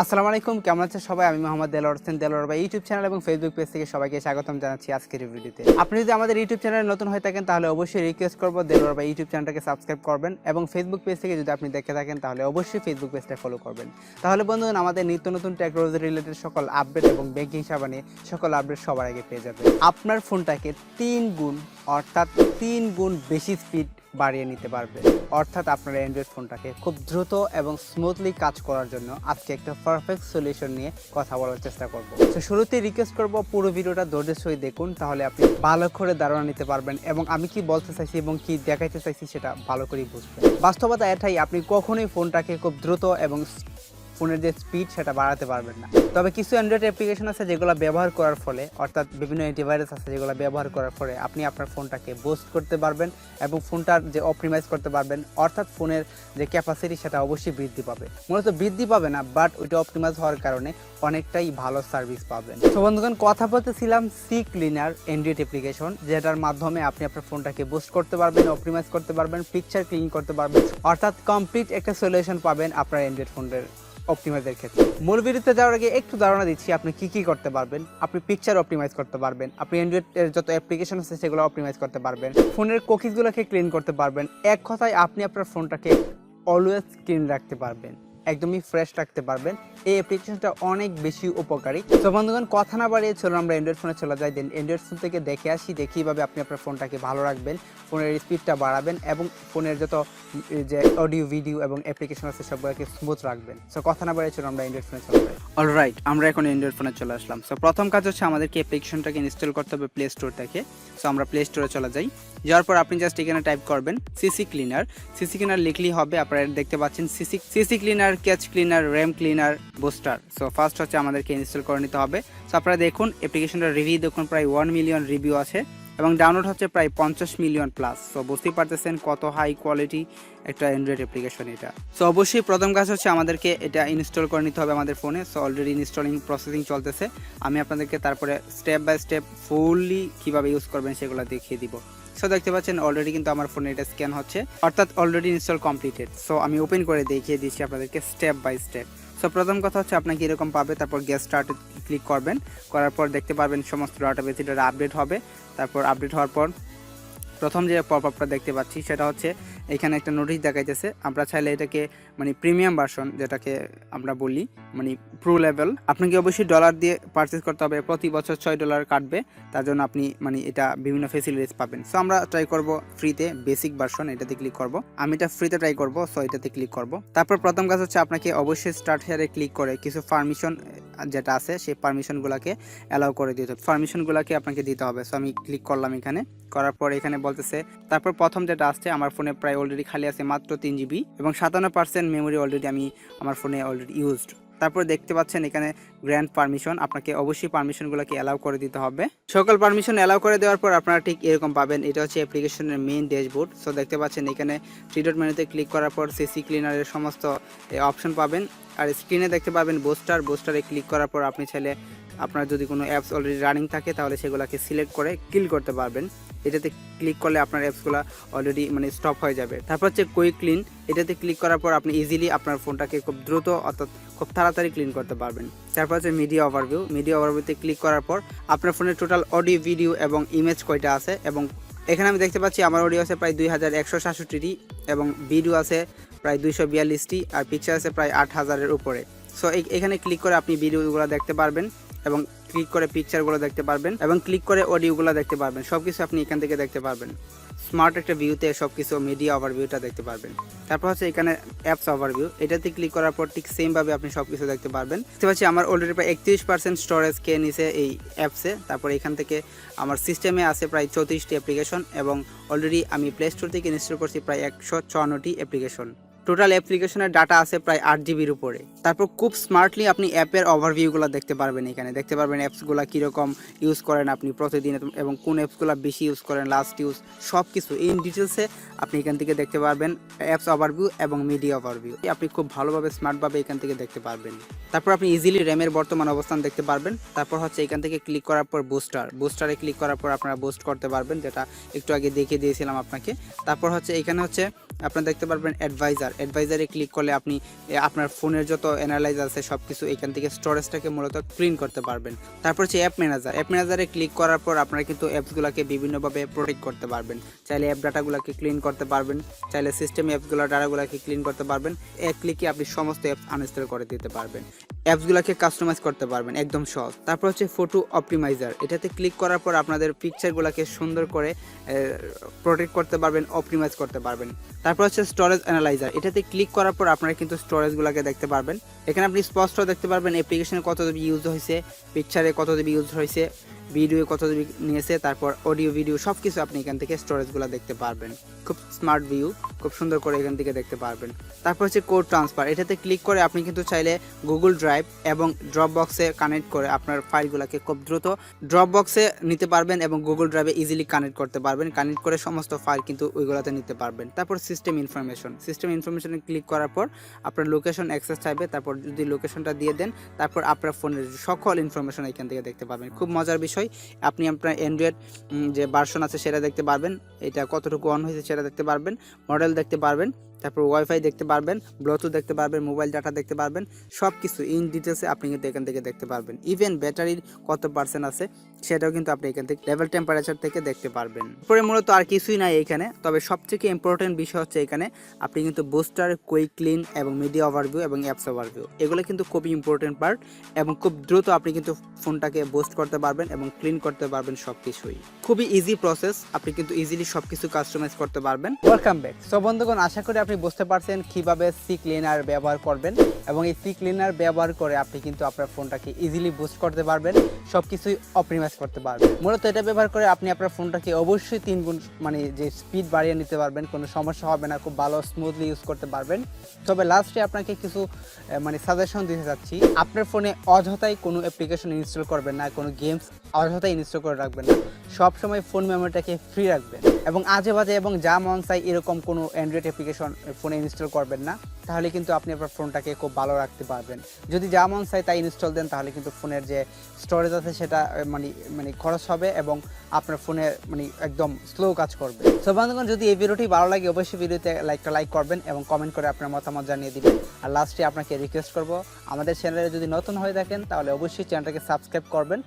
আসসালামু আলাইকুম, কেমন আছেন সবাই? আমি মোহাম্মদ দেলোয়ার হোসেন, দেলোয়ার বা ইউটিউব চ্যানেল এবং ফেসবুক পেজ থেকে সবাইকে স্বাগতম জানাচ্ছি আজকের ভিডিওতে। আপনি যদি আমাদের ইউটিউব চ্যানেলে নতুন হয়ে থাকেন, তাহলে অবশ্যই রিকোয়েস্ট করব দেলোয়ার বা ইউটিউব চ্যানেলটাকে সাবস্ক্রাইব করবেন এবং ফেসবুক পেজ থেকে যদি আপনি দেখে থাকেন, তাহলে অবশ্যই ফেসবুক পেজটা ফলো করবেন। তাহলে বন্ধুগণ, আমাদের নিত্য নতুন টেকনোলজি রিলেটেড সকল আপডেট এবং ব্যাংকিং সেবা নিয়ে সকল আপডেট সবার আগে পেয়ে যাবেন। আপনার ফোনটাকে তিন গুণ, অর্থাৎ তিন গুণ বেশি স্পিড বাড়িয়ে নিতে পারবে। অর্থাৎ আপনার অ্যান্ড্রয়েড ফোনটাকে খুব দ্রুত এবং স্মুথলি কাজ করার জন্য আজকে একটা পারফেক্ট সলিউশন নিয়ে কথা বলার চেষ্টা করব। তো শুরুতেই রিকোয়েস্ট করব, পুরো ভিডিওটা ধৈর্যের সহিত দেখুন, তাহলে আপনি ভালো করে ধারণা নিতে পারবেন এবং আমি কি বলতে চাইছি এবং কি দেখাইতে চাইছি সেটা ভালো করেই বুঝবেন। বাস্তবতা এটাই, আপনি কখনোই ফোনটাকে খুব দ্রুত এবং ফোনের যে স্পিড সেটা বাড়াতে পারবেন না। তবে কিছু অ্যান্ড্রয়েড অ্যাপ্লিকেশন আছে যেগুলো ব্যবহার করার ফলে, অর্থাৎ বিভিন্ন অ্যান্টিভাইরাস আছে যেগুলো ব্যবহার করার ফলে আপনি আপনার ফোনটাকে বুস্ট করতে পারবেন এবং ফোনটার যে অপটিমাইজ করতে পারবেন, অর্থাৎ ফোনের যে ক্যাপাসিটি সেটা অবশ্যই বৃদ্ধি পাবে। মূলত বৃদ্ধি পাবে না বাট ওইটা অপটিমাইজ হওয়ার কারণে অনেকটাই ভালো সার্ভিস পাবেন। তো বন্ধুগণ, কথা বলতেছিলাম সি ক্লিনার অ্যান্ড্রয়েড অ্যাপ্লিকেশন যেটার মাধ্যমে আপনি আপনার ফোনটাকে বুস্ট করতে পারবেন অপটিমাইজ করতে পারবেন পিকচার ক্লিন করতে পারবেন, অর্থাৎ কমপ্লিট একটা সলিউশন পাবেন আপনার অ্যান্ড্রয়েড ফোনের অপটিমাইজের ক্ষেত্রে। মূল ভিডিওতে যাওয়ার আগে একটু ধারণা দিচ্ছি, আপনি কি কি করতে পারবেন? আপনি পিকচার অপটিমাইজ করতে পারবেন। আপনি অ্যান্ড্রয়েডের যত অ্যাপ্লিকেশন আছে সেগুলো অপটিমাইজ করতে পারবেন। ফোনের কোকিজগুলোকে ক্লিন করতে পারবেন। এক কথায় আপনি আপনার ফোনটাকে অলওয়েজ ক্লিন রাখতে পারবেন। একদমই ফ্রেশ রাখতে পারবেন। এই অ্যাপ্লিকেশনটা অনেক বেশি উপকারী। তো বন্ধুগণ, কথা না বাড়িয়ে চলো আমরা অ্যান্ড্রয়েড ফোনে চলে যাই। দেন অ্যান্ড্রয়েড ফোন থেকে দেখে আসি, দেখি কীভাবে আপনি আপনার ফোনটাকে ভালো রাখবেন ফোনের স্পিডটা বাড়াবেন এবং ফোনের যত যে অডিও ভিডিও এবং অ্যাপ্লিকেশন আছে, সবগুলোকে স্মুথ রাখবেন। সো কথা না বাড়িয়ে চলো আমরা অ্যান্ড্রয়েড ফোনে চলে যাই। অলরাইট আমরা এখন অ্যান্ড্রয়েড ফোনে চলে আসলাম। সো প্রথম কাজ হচ্ছে আমাদেরকে অ্যাপ্লিকেশনটাকে ইনস্টল করতে হবে প্লে স্টোর থেকে সো আমরা প্লে স্টোরে চলে যাই। যাওয়ার পর আপনি জাস্ট এখানে টাইপ করবেন সিসি ক্লিনার সিসি ক্লিনার লিখলেই হবে, আপনারা দেখতে পাচ্ছেন CC CC cleaner cache cleaner RAM cleaner booster so first হচ্ছে আমাদেরকে ইনস্টল করে নিতে হবে। সো আপনারা দেখুন অ্যাপ্লিকেশনটা রিভিউ দেখুন, প্রায় ওয়ান মিলিয়ন রিভিউ আছে। এবং ডাউনলোড হচ্ছে প্রায় পঞ্চাশ মিলিয়ন প্লাস সো বুঝতেই পারতেছেন কত হাই কোয়ালিটি একটা অ্যান্ড্রয়েড অ্যাপ্লিকেশন এটা। সো অবশ্যই প্রথম কাজ হচ্ছে আমাদেরকে এটা ইনস্টল করে নিতে হবে আমাদের ফোনে সো অলরেডি ইনস্টলিং প্রসেসিং চলতেছে। আমি আপনাদেরকে তারপরে স্টেপ বাই স্টেপ ফুললি কীভাবে ইউজ করবেন সেগুলো দেখিয়ে দিব। সো দেখতে পাচ্ছেন অলরেডি কিন্তু আমার ফোনে এটা স্ক্যান হচ্ছে। অর্থাৎ অলরেডি ইনস্টল কমপ্লিটেড সো আমি ওপেন করে দেখিয়ে দিচ্ছি আপনাদেরকে স্টেপ বাই স্টেপ সো প্রথম কথা হচ্ছে আপনাকে এরকম পাবে, তারপর গ্যাস স্টার্টে ক্লিক করবেন। করার পর দেখতে পারবেন সমস্ত ডাটাবেস এটা আপডেট হবে। তারপর আপডেট হওয়ার পর প্রথম যে পপ আপটা দেখতে পাচ্ছি সেটা হচ্ছে এখানে একটা নোটিশ দেখাইতেছে। আমরা চাইলে এটাকে মানে প্রিমিয়াম ভার্সন যেটাকে আমরা বলি মানে প্রো লেভেল আপনাকে অবশ্যই ডলার দিয়ে পারচেস করতে হবে। প্রতি বছর ছয় ডলার কাটবে। তার জন্য আপনি মানে এটা বিভিন্ন ফেসিলিটিস পাবেন। সো আমরা ট্রাই করব ফ্রিতে বেসিক ভার্সন এটাতে ক্লিক করব। আমি এটা ফ্রিতে ট্রাই করব সো এটাতে ক্লিক করব। তারপর প্রথম কাজ হচ্ছে আপনাকে অবশ্যই স্টার্ট হেয়ারে ক্লিক করে কিছু পারমিশন যেটা আছে, সেই পারমিশনগুলোকে অ্যালাউ করে দিতে হবে। পারমিশনগুলোকে আপনাকে দিতে হবে। সো আমি ক্লিক করলাম এখানে। করার পর এখানে বলতেছে। তারপর প্রথম যেটা আসছে, আমার ফোনে প্রায় অলরেডি খালি আছে মাত্র তিন জিবি এবং সাতান্ন পার্সেন্ট মেমোরি অলরেডি আমি আমার ফোনে অলরেডি ইউজড তারপর দেখতে পাচ্ছেন এখানে গ্র্যান্ড পারমিশন আপনাকে অবশ্যই পারমিশনগুলোকে অ্যালাউ করে দিতে হবে। সকল পারমিশন অ্যালাউ করে দেওয়ার পর আপনারা ঠিক এরকম পাবেন, এটা হচ্ছে অ্যাপ্লিকেশনের মেইন ড্যাশবোর্ড সো দেখতে পাচ্ছেন এখানে থ্রি ডট মেনুতে ক্লিক করার পর সিসি ক্লিনারের সমস্ত অপশন পাবেন। আর স্ক্রিনে দেখতে পাবেন বোস্টার বুস্টারে ক্লিক করার পর আপনি চাইলে আপনার যদি কোনো অ্যাপস অলরেডি রানিং থাকে, তাহলে সেগুলোকে সিলেক্ট করে কিল করতে পারবেন। এটাতে ক্লিক করলে আপনার অ্যাপসগুলো অলরেডি মানে স্টপ হয়ে যাবে। তারপর হচ্ছে কুইক ক্লিন এটাতে ক্লিক করার পর আপনি ইজিলি আপনার ফোনটাকে খুব দ্রুত অর্থাৎ খুব তাড়াতাড়ি ক্লিন করতে পারবেন। তারপর হচ্ছে মিডিয়া ওভারভিউ মিডিয়া ওভারভিউতে ক্লিক করার পর আপনার ফোনের টোটাল অডিও ভিডিও এবং ইমেজ কয়টা আছে এবং এখানে আমি দেখতে পাচ্ছি আমার অডিও আছে প্রায় দুই হাজার একশো সাতষট্টিটি এবং ভিডিও আছে প্রায় দুইশো বিয়াল্লিশটি আর পিকচার আছে প্রায় আট হাজারের উপরে। সো এখানে ক্লিক করে আপনি ভিডিওগুলো দেখতে পারবেন। এবং ক্লিক করে পিকচারগুলো দেখতে পারবেন এবং ক্লিক করে অডিওগুলো দেখতে পারবেন। সব কিছু আপনি এখান থেকে দেখতে পারবেন। স্মার্ট একটা ভিউতে সব কিছু মিডিয়া ওভারভিউটা দেখতে পারবেন। তারপর হচ্ছে এখানে অ্যাপস ওভারভিউ এটাতে ক্লিক করার পর ঠিক সেমভাবে আপনি সব কিছু দেখতে পারবেন। দেখতে পাচ্ছি আমার অলরেডি প্রায় একত্রিশ পার্সেন্ট স্টোরেজ কে নিছে এই অ্যাপসে তারপর এখান থেকে আমার সিস্টেমে আছে প্রায় চৌত্রিশটি অ্যাপ্লিকেশন এবং অলরেডি আমি প্লে স্টোর থেকে ইনস্টল করছি প্রায় একশো চুয়ান্নটি অ্যাপ্লিকেশন টোটাল অ্যাপ্লিকেশনের ডাটা আছে প্রায় আট জিবির উপরে। তারপর খুব স্মার্টলি আপনি অ্যাপের ওভারভিউগুলো দেখতে পারবেন এখানে। দেখতে পারবেন অ্যাপসগুলো কীরকম ইউজ করেন আপনি প্রতিদিন এবং কোন অ্যাপসগুলো বেশি ইউজ করেন লাস্ট ইউজ সব কিছু ইন ডিটেলসে আপনি এখান থেকে দেখতে পারবেন অ্যাপস ওভারভিউ এবং মিডিয়া ওভারভিউ আপনি খুব ভালোভাবে স্মার্টভাবে এখান থেকে দেখতে পারবেন। তারপর আপনি ইজিলি র্যামের বর্তমান অবস্থান দেখতে পারবেন। তারপর হচ্ছে এখান থেকে ক্লিক করার পর বুস্টার বুস্টারে ক্লিক করার পর আপনারা বুস্ট করতে পারবেন, যেটা একটু আগে দেখিয়ে দিয়েছিলাম আপনাকে। তারপর হচ্ছে এখানে হচ্ছে আপনারা দেখতে পারবেন অ্যাডভাইজার অ্যাডভাইজারে ক্লিক করলে আপনি আপনার ফোনের যত অ্যানালাইজ আছে সব কিছু এখান থেকে স্টোরেজটাকে মূলত ক্লিন করতে পারবেন। তারপর হচ্ছে অ্যাপ ম্যানেজার অ্যাপ ম্যানেজারে ক্লিক করার পর আপনারা কিন্তু অ্যাপসগুলোকে বিভিন্নভাবে প্রোটেক্ট করতে পারবেন। চাইলে অ্যাপ ডাটাগুলোকে ক্লিন করতে পারবেন, চাইলে সিস্টেম অ্যাপসগুলো ডাটাগুলোকে ক্লিন করতে পারবেন। এক ক্লিকে আপনি সমস্ত অ্যাপস আনইনস্টল করে দিতে পারবেন। অ্যাপসগুলোকে কাস্টমাইজ করতে পারবেন, একদম সহজ। তারপর হচ্ছে ফটো অপটিমাইজার এটাতে ক্লিক করার পর আপনাদের পিকচারগুলোকে সুন্দর করে প্রোটেক্ট করতে পারবেন অপটিমাইজ করতে পারবেন। তারপর হচ্ছে স্টোরেজ অ্যানালাইজার এটাতে ক্লিক করার পর আপনারা কিন্তু স্টোরেজগুলোকে দেখতে পারবেন। এখানে আপনি স্পষ্ট দেখতে পারবেন অ্যাপ্লিকেশনে কত জিবি ইউজ হয়েছে পিকচারে কত জিবি ইউজ হয়েছে। ভিডিও কত নিয়েছে, তারপর অডিও ভিডিও সব কিছু আপনি এখান থেকে স্টোরেজগুলো দেখতে পারবেন। খুব স্মার্ট ভিউ খুব সুন্দর করে এখান থেকে দেখতে পারবেন। তারপর হচ্ছে কোড ট্রান্সফার এটাতে ক্লিক করে আপনি কিন্তু চাইলে গুগল ড্রাইভ এবং ড্রপ বক্সে কানেক্ট করে আপনার ফাইলগুলোকে খুব দ্রুত ড্রপ বক্সে নিতে পারবেন এবং গুগল ড্রাইভে ইজিলি কানেক্ট করতে পারবেন। কানেক্ট করে সমস্ত ফাইল কিন্তু ওইগুলোতে নিতে পারবেন। তারপর সিস্টেম ইনফরমেশন সিস্টেম ইনফরমেশনে ক্লিক করার পর আপনার লোকেশন অ্যাক্সেস চাইবে, তারপর যদি লোকেশনটা দিয়ে দেন, তারপর আপনার ফোনের সকল ইনফরমেশন এখান থেকে দেখতে পাবেন খুব মজার বিষয়। আপনি আপনার অ্যান্ড্রয়েড যে ভার্সন আছে সেটা দেখতে পারবেন। এটা কতটুকু অন হয়েছে সেটা দেখতে পারবেন। মডেল দেখতে পারবেন। তারপর ওয়াইফাই দেখতে পারবেন ব্লুটুথ দেখতে পারবেন মোবাইল ডাটা দেখতে পারবেন সব কিছু ইন ডিটেলসে আপনি কিন্তু এখান থেকে দেখতে পারবেন। ইভেন ব্যাটারির কত পার্সেন্ট আছে, সেটাও কিন্তু আপনি এখান থেকে লেভেল টেম্পারেচার থেকে দেখতে পারবেন। পরে মূলত আর কিছুই নাই এখানে, তবে সবথেকে ইম্পর্টেন্ট বিষয় হচ্ছে এখানে, আপনি কিন্তু বুস্টার কুইক ক্লিন এবং মিডিয়া ওভারভিউ এবং অ্যাপস ওভারভিউ এগুলো কিন্তু খুবই ইম্পর্টেন্ট পার্ট এবং খুব দ্রুত আপনি কিন্তু ফোনটাকে বুস্ট করতে পারবেন এবং ক্লিন করতে পারবেন সব কিছুই খুবই ইজি প্রসেস আপনি কিন্তু ইজিলি সব কিছু কাস্টমাইজ করতে পারবেন। ওয়েলকাম ব্যাক সো বন্ধুগণ, আশা করি আপনি বুঝতে পারছেন কীভাবে সি ক্লিনার ব্যবহার করবেন এবং এই সি ক্লিনার ব্যবহার করে আপনি কিন্তু আপনার ফোনটাকে ইজিলি বুস্ট করতে পারবেন সব কিছুই অপটিমাইজ করতে পারবেন। মূলত এটা ব্যবহার করে আপনি আপনার ফোনটাকে অবশ্যই তিন গুণ মানে যে স্পিড বাড়িয়ে নিতে পারবেন, কোনো সমস্যা হবে না, খুব ভালো স্মুথলি ইউজ করতে পারবেন। তবে লাস্টে আপনাকে কিছু মানে সাজেশন দিতে চাচ্ছি। আপনার ফোনে অযথাই কোনো অ্যাপ্লিকেশন ইনস্টল করবেন না, কোনো গেমস অযথাই ইনস্টল করে রাখবেন না। সবসময় ফোন মেমোরিটাকে ফ্রি রাখবেন। এবং আজে বাজে এবং যা মন চাই এরকম কোনো অ্যান্ড্রয়েড অ্যাপ্লিকেশন ফোনে ইনস্টল করবেন না। তাহলে কিন্তু আপনি আপনার ফোনটাকে খুব ভালো রাখতে পারবেন। যদি যা মন চাই তাই ইনস্টল দেন, তাহলে কিন্তু ফোনের যে স্টোরেজ আছে সেটা মানে মানে খরচ হবে এবং আপনার ফোনে মানে একদম স্লো কাজ করবে। সো বন্ধুগণ, যদি এই ভিডিওটি ভালো লাগে, অবশ্যই ভিডিওতে লাইকটা লাইক করবেন এবং কমেন্ট করে আপনার মতামত জানিয়ে দিবেন। আর লাস্টে আপনাকে রিকোয়েস্ট করব, আমাদের চ্যানেলে যদি নতুন হয়ে থাকেন, তাহলে অবশ্যই চ্যানেলটাকে সাবস্ক্রাইব করবেন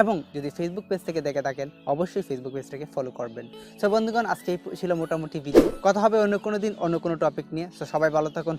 এবং যদি ফেসবুক পেজ থেকে দেখে থাকেন, অবশ্যই ফেসবুক পেজটাকে ফলো করবেন। সো বন্ধুগণ, আজকে ছিল মোটামুটি ভিডিও কথা হবে অন্য কোনো দিন, অন্য কোনো টপিক নিয়ে। সো সবাই ভালো থাকুন